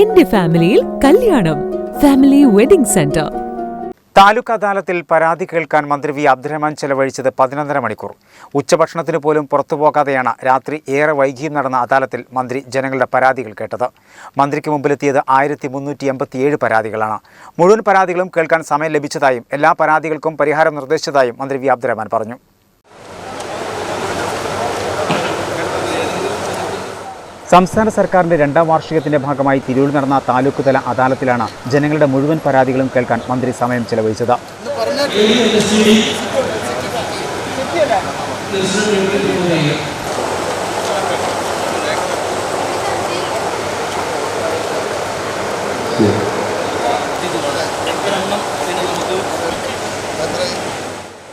എന്റെ ഫാമിലിയിൽ കല്യാണം. Family wedding centre. താലൂക്ക് അദാലത്തിൽ പരാതി കേൾക്കാൻ മന്ത്രി വി അബ്ദുറഹ്മാൻ ചെലവഴിച്ചത് പതിനൊന്നര മണിക്കൂർ. ഉച്ചഭക്ഷണത്തിന് പോലും പുറത്തു പോകാതെയാണ് രാത്രി ഏറെ വൈകിയും നടന്ന അദാലത്തിൽ മന്ത്രി ജനങ്ങളുടെ പരാതികൾ കേട്ടത്. മന്ത്രിക്ക് മുമ്പിലെത്തിയത് ആയിരത്തി മുന്നൂറ്റി എൺപത്തിയേഴ് പരാതികളാണ്. മുഴുവൻ പരാതികളും കേൾക്കാൻ സമയം ലഭിച്ചതായും എല്ലാ പരാതികൾക്കും പരിഹാരം നിർദ്ദേശിച്ചതായും മന്ത്രി വി അബ്ദുറഹ്മാൻ പറഞ്ഞു. സംസ്ഥാന സർക്കാരിന്റെ രണ്ടാം വാർഷികത്തിന്റെ ഭാഗമായി തിരൂരിൽ നടന്ന താലൂക്ക് തല അദാലത്തിലാണ് ജനങ്ങളുടെ മുഴുവൻ പരാതികളും കേൾക്കാൻ മന്ത്രി സമയം ചെലവഴിച്ചത്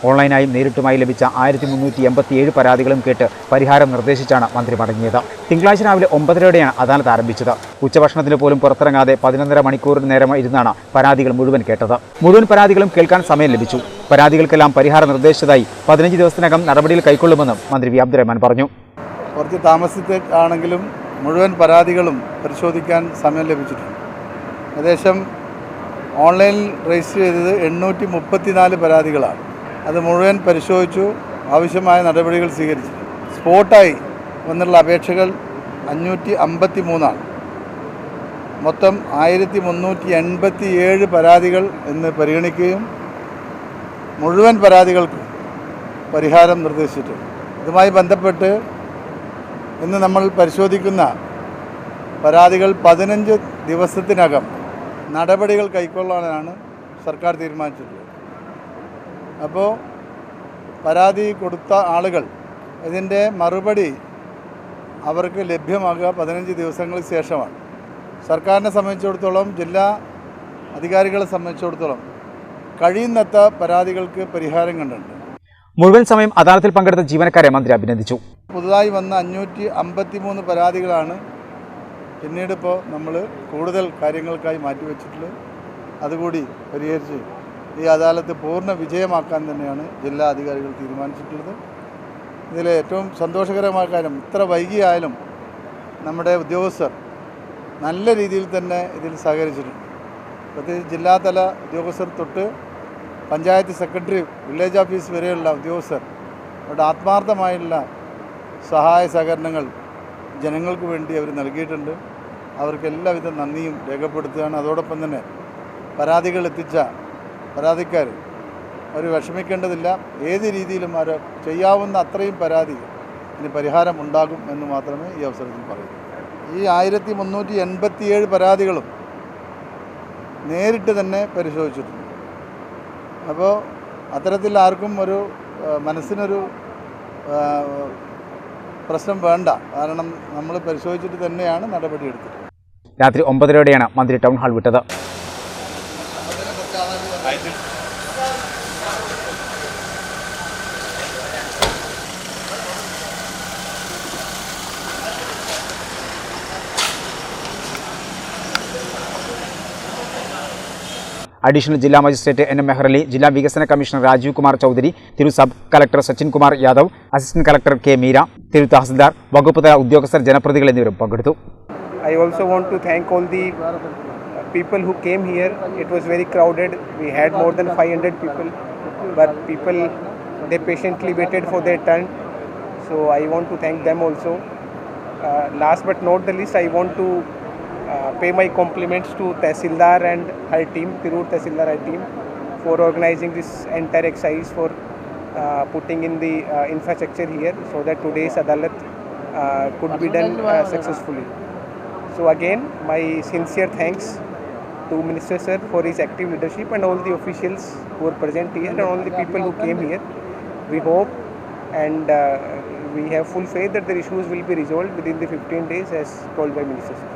ഓൺലൈനായും നേരിട്ടുമായി ലഭിച്ച ആയിരത്തി മുന്നൂറ്റി എൺപത്തി ഏഴ് പരാതികളും കേട്ട് പരിഹാരം നിർദ്ദേശിച്ചാണ് മന്ത്രി മടങ്ങിയത്. തിങ്കളാഴ്ച രാവിലെ ഒമ്പതരയോടെയാണ് അദാലത്ത് ആരംഭിച്ചത്. ഉച്ചഭക്ഷണത്തിന് പോലും പുറത്തിറങ്ങാതെ പതിനൊന്നര മണിക്കൂറിന് നേരം ഇരുന്നാണ് പരാതികൾ മുഴുവൻ കേട്ടത്. മുഴുവൻ പരാതികളും കേൾക്കാൻ സമയം ലഭിച്ചു. പരാതികൾക്കെല്ലാം പരിഹാരം നിർദ്ദേശിച്ചതായി പതിനഞ്ച് ദിവസത്തിനകം നടപടിയിൽ കൈക്കൊള്ളുമെന്നും മന്ത്രി വി അബ്ദുറഹ്മാൻ പറഞ്ഞു. കുറച്ച് താമസിച്ചാണെങ്കിലും മുഴുവൻ പരാതികളും പരിശോധിക്കാൻ സമയം ലഭിച്ചിട്ടുണ്ട്. ഏകദേശം ഓൺലൈനിൽ രജിസ്റ്റർ ചെയ്തത് എണ്ണൂറ്റി മുപ്പത്തിനാല് പരാതികളാണ്. അത് മുഴുവൻ പരിശോധിച്ചു. ആവശ്യമായ നടപടികൾ സ്വീകരിച്ചു. സ്പോട്ടായി വന്നുള്ള അപേക്ഷകൾ അഞ്ഞൂറ്റി അമ്പത്തി മൂന്നാണ് മൊത്തം ആയിരത്തി മുന്നൂറ്റി എൺപത്തി ഏഴ് പരാതികൾ എന്ന് പരിഗണിക്കുകയും മുഴുവൻ പരാതികൾക്കും പരിഹാരം നിർദ്ദേശിച്ചിട്ടുണ്ട്. ഇതുമായി ബന്ധപ്പെട്ട് ഇന്ന് നമ്മൾ പരിശോധിക്കുന്ന പരാതികൾ പതിനഞ്ച് ദിവസത്തിനകം നടപടികൾ കൈക്കൊള്ളാനാണ് സർക്കാർ തീരുമാനിച്ചിട്ടുള്ളത്. അപ്പോൾ പരാതി കൊടുത്ത ആളുകൾ ഇതിന്റെ മറുപടി അവർക്ക് ലഭ്യമാകുക പതിനഞ്ച് ദിവസങ്ങൾക്ക് ശേഷമാണ്. സർക്കാരിനെ സംബന്ധിച്ചിടത്തോളം ജില്ലാ അധികാരികളെ സംബന്ധിച്ചിടത്തോളം കഴിയുന്നത്ര പരാതികൾക്ക് പരിഹാരം കണ്ടിട്ടുണ്ട്. മുഴുവൻ സമയം അദാലത്തിൽ പങ്കെടുത്ത ജീവനക്കാരെ മന്ത്രി അഭിനന്ദിച്ചു. പുതുതായി വന്ന അഞ്ഞൂറ്റി അമ്പത്തി മൂന്ന് പരാതികളാണ് പിന്നീട് ഇപ്പോൾ നമ്മൾ കൂടുതൽ കാര്യങ്ങൾക്കായി മാറ്റിവെച്ചിട്ടുള്ളത്. അതുകൂടി പരിഹരിച്ച് ഈ അദാലത്ത് പൂർണ വിജയമാക്കാൻ തന്നെയാണ് ജില്ലാ അധികാരികൾ തീരുമാനിച്ചിട്ടുള്ളത്. ഇതിൽ ഏറ്റവും സന്തോഷകരമായ കാര്യം ഇത്ര വൈകിയായാലും നമ്മുടെ ഉദ്യോഗസ്ഥർ നല്ല രീതിയിൽ തന്നെ ഇതിൽ സഹകരിച്ചിട്ടുണ്ട്. പ്രത്യേകിച്ച് ജില്ലാതല ഉദ്യോഗസ്ഥർ തൊട്ട് പഞ്ചായത്ത് സെക്രട്ടറി വില്ലേജ് ഓഫീസ് വരെയുള്ള ഉദ്യോഗസ്ഥർ അവരുടെ ആത്മാർത്ഥമായുള്ള സഹായ സഹകരണങ്ങൾ ജനങ്ങൾക്ക് വേണ്ടി അവർ നൽകിയിട്ടുണ്ട്. അവർക്ക് എല്ലാവിധ നന്ദിയും രേഖപ്പെടുത്തുകയാണ്. അതോടൊപ്പം തന്നെ പരാതികൾ എത്തിച്ച പരാതിക്കാർ അവർ വിഷമിക്കേണ്ടതില്ല. ഏത് രീതിയിലും അവർ ചെയ്യാവുന്ന അത്രയും പരാതി ഇനി പരിഹാരം ഉണ്ടാകും എന്ന് മാത്രമേ ഈ അവസരത്തിൽ പറയൂ ഈ ആയിരത്തി മുന്നൂറ്റി എൺപത്തിയേഴ് പരാതികളും നേരിട്ട് തന്നെ പരിശോധിച്ചിട്ടുണ്ട്. അപ്പോൾ അത്തരത്തിൽ ആർക്കും ഒരു മനസ്സിനൊരു പ്രശ്നം വേണ്ട. കാരണം നമ്മൾ പരിശോധിച്ചിട്ട് തന്നെയാണ് നടപടിയെടുത്തത് രാത്രി ഒമ്പതരയോടെയാണ് മന്ത്രി ടൗൺ ഹാൾ വിട്ടത്. അഡീഷണൽ ജില്ലാ മജിസ്ട്രേറ്റ് എൻ എം മെഹ്റലി ജില്ലാ വികസന commissioner Rajeev Kumar Chaudhary Thiru sub collector Sachin Kumar Yadav assistant collector K Meera Thiru tahsildar വകുപ്പ് തല ഉദ്യോഗസ്ഥർ ജനപ്രതികൾ എന്നിവരും പങ്കെടുത്തു I also want to thank all the uh, people who came here. It was very crowded. We had more than 500 people, but people they patiently waited for their turn. So I want to thank them also. Uh, last but not the least, I want to uh, pay my compliments to Tehsildar and her team, Tirur Tehsildar her team, for organizing this entire exercise, for uh, putting in the uh, infrastructure here, so that today's adalat uh, could be done uh, successfully. So again, my sincere thanks to Minister Sir for his active leadership and all the officials who are present here and all the people who came here. We hope and we have full faith that the issues will be resolved within the 15 days as told by Minister Sir.